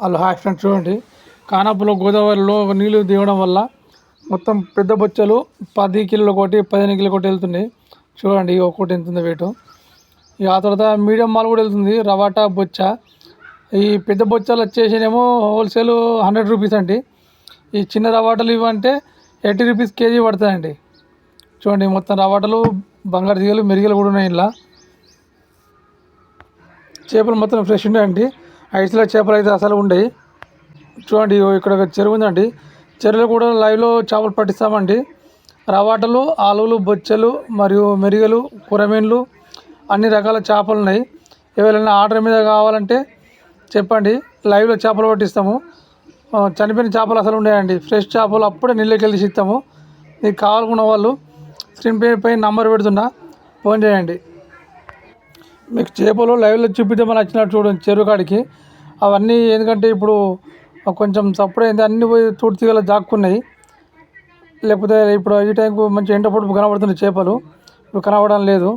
వాళ్ళు hi friends చూడండి. కానాపులో గోదావరిలో నీళ్ళు దిగడం వల్ల మొత్తం పెద్ద బొచ్చలు పది కిలోలు ఒకటి పదిహేను కిలో ఒకటి వెళ్తున్నాయి. చూడండి ఒకటి ఎంత ఉంది వెయిట్ ఇక ఆ తర్వాత మీడియం మాల్ కూడా వెళ్తుంది రవాటా బొచ్చ. ఈ పెద్ద బొచ్చలు వచ్చేసినేమో హోల్సేల్ హండ్రెడ్ రూపీస్ అండి. ఈ చిన్న రవాటలు ఇవ్వంటే ఎయిటీ రూపీస్ కేజీ పడుతుందండి చూడండి మొత్తం రవాటలు బంగారు తీగలు మెరిగలు కూడా ఉన్నాయి ఇలా చేపలు మొత్తం ఫ్రెష్ ఉన్నాయండి. ఐస్లో చేపలు అయితే అసలు ఉండయి. చూడండి ఇక్కడ చెరువు ఉందండి. చెరువులో కూడా లైవ్లో చేపలు పట్టిస్తామండి. రవాటలు ఆలువలు బొచ్చెలు మరియు మెరిగలు కూరమీన్లు అన్ని రకాల చేపలు ఉన్నాయి. ఎవరైనా ఆర్డర్ మీద కావాలంటే చెప్పండి. లైవ్లో చేపలు పట్టిస్తాము. చనిపోయిన చేపలు అసలు ఉన్నాయండి. ఫ్రెష్ చేపలు అప్పుడే నీళ్ళకి వెళ్ళి ఇస్తాము మీకు కావాలనుకున్న వాళ్ళు స్క్రీన్ పై పై నంబర్ పెడుతున్నా ఫోన్ చేయండి. మీకు చేపలు లైవ్లో చూపిద్దామని వచ్చినట్టు చూడండి చెరువు కాడికి. అవన్నీ ఎందుకంటే ఇప్పుడు కొంచెం సప్పుడైంది అన్ని పోయి తోటి తీగల దాక్కున్నాయి లేకపోతే ఇప్పుడు ఈ టైంకు మంచి ఎండ పొడుపు కనబడుతున్నాయి చేపలు. ఇప్పుడు కనబడడం లేదు.